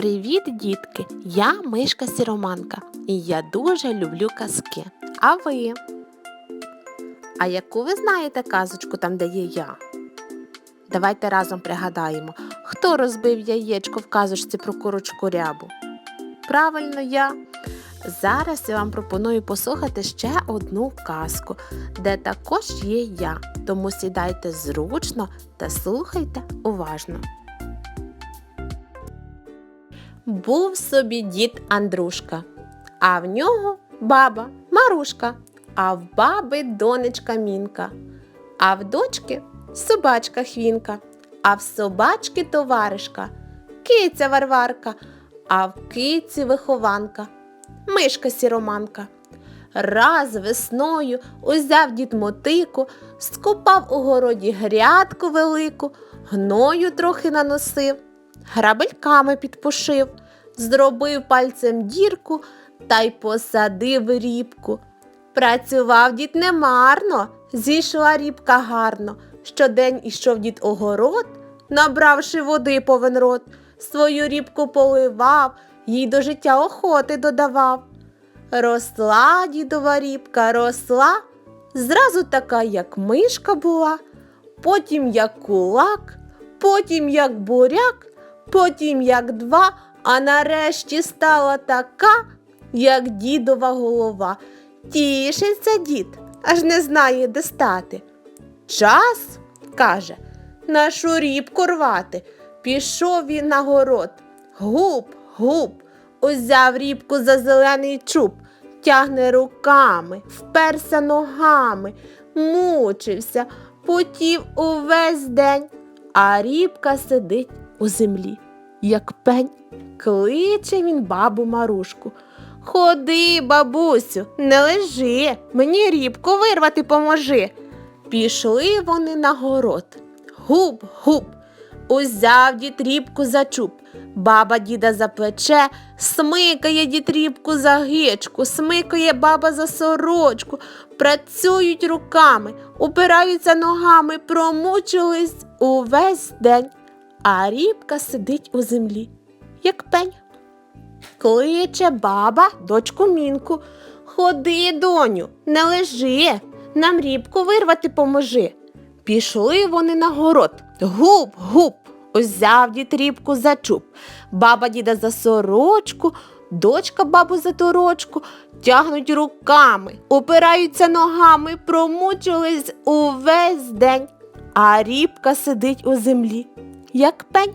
Привіт, дітки! Я Мишка Сіроманка і я дуже люблю казки. А ви? А яку ви знаєте казочку там, де є я? Давайте разом пригадаємо, хто розбив яєчко в казочці про курочку рябу? Правильно, я. Зараз я вам пропоную послухати ще одну казку, де також є я. Тому сідайте зручно та слухайте уважно. Був собі дід Андрушка, а в нього баба Марушка, а в баби донечка Мінка, а в дочки собачка Хвінка, а в собачки товаришка, киця Варварка, а в киці вихованка, мишка сіроманка. Раз весною узяв дід мотику, скопав у городі грядку велику, гною трохи наносив, грабельками підпушив, зробив пальцем дірку та й посадив рібку. Працював дід немарно, зійшла рібка гарно. Щодень ішов дід огород, набравши води повен рот, свою рібку поливав, їй до життя охоти додавав. Росла дідова рібка, росла, зразу така, як мишка була, потім як кулак, потім як буряк, потім як два, а нарешті стала така, як дідова голова. Тішиться дід, аж не знає, де стати. Час, каже, нашу рібку рвати. Пішов він на город. Гуп, гуп, узяв рібку за зелений чуб, тягне руками, вперся ногами, мучився, потів увесь день, а рібка сидить у землі, як пень. Кличе він бабу Марушку. Ходи, бабусю, не лежи, мені рібку вирвати поможи. Пішли вони на город. Гуп, гуп, узяв дід рібку за чуб. Баба діда за плече, смикає дід рібку за гичку, смикає баба за сорочку, працюють руками, упираються ногами, промучились увесь день, а рібка сидить у землі, як пень. Кличе баба дочку мінку. Ходи, доню, не лежи, нам рібку вирвати поможи. Пішли вони на город. Гуп, гуп, узяв дід рібку за чуб. Баба діда за сорочку, дочка бабу за торочку, тягнуть руками, опираються ногами, промучились увесь день, а рібка сидить у землі, як пень.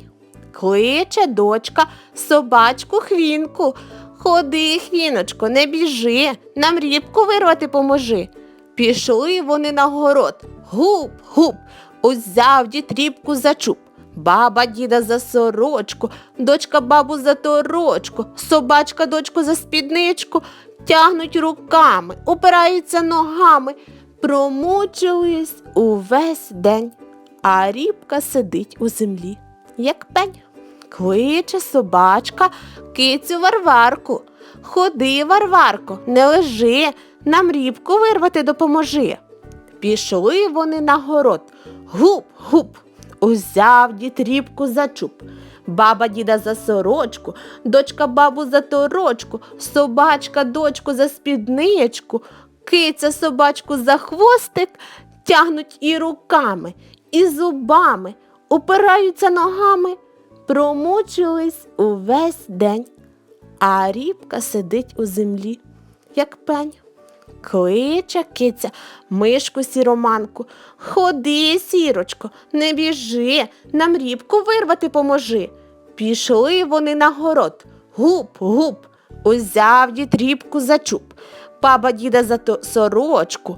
Кличе дочка собачку хвінку. Ходи, хвіночко, не біжи, нам рібку вирвати поможи. Пішли вони на город. Гуп, гуп, узяв дід рібку за чуб. Баба діда за сорочку, дочка бабу за торочку, собачка дочку за спідничку, тягнуть руками, упираються ногами, промучились увесь день, а рібка сидить у землі, як пень. Кличе собачка кицю Варварку. Ходи, Варварко, не лежи, нам рібку вирвати допоможи. Пішли вони на город. Гуп, гуп, узяв дід рібку за чуб. Баба діда за сорочку, дочка бабу за торочку, собачка дочку за спідничку, киця собачку за хвостик, тягнуть і руками, і зубами, упираються ногами, промучились увесь день, а рібка сидить у землі, як пень. Кличе киця мишку сіроманку. Ходи, сірочко, не біжи, нам рібку вирвати поможи. Пішли вони на город. Гуп, гуп, узяв дід рібку за чуб. Баба діда за сорочку,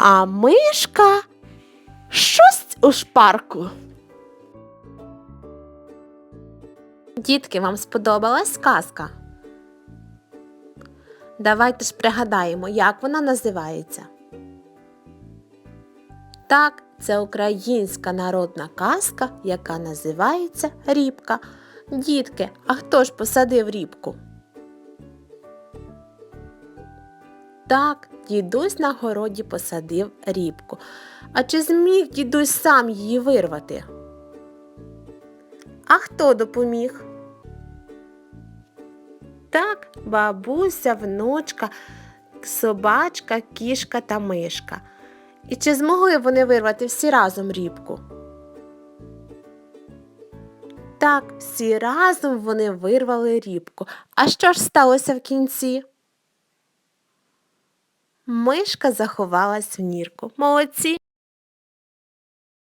а мишка щось у шпарку. Дітки, вам сподобалась сказка? Давайте ж пригадаємо, як вона називається. Так, це українська народна казка, яка називається Рібка. Дітки, а хто ж посадив рібку? Так, дідусь на городі посадив рібку. А чи зміг дідусь сам її вирвати? А хто допоміг? Так, бабуся, внучка, собачка, кішка та мишка. І чи змогли вони вирвати всі разом рібку? Так, всі разом вони вирвали рібку. А що ж сталося в кінці? Мишка заховалась в нірку. Молодці.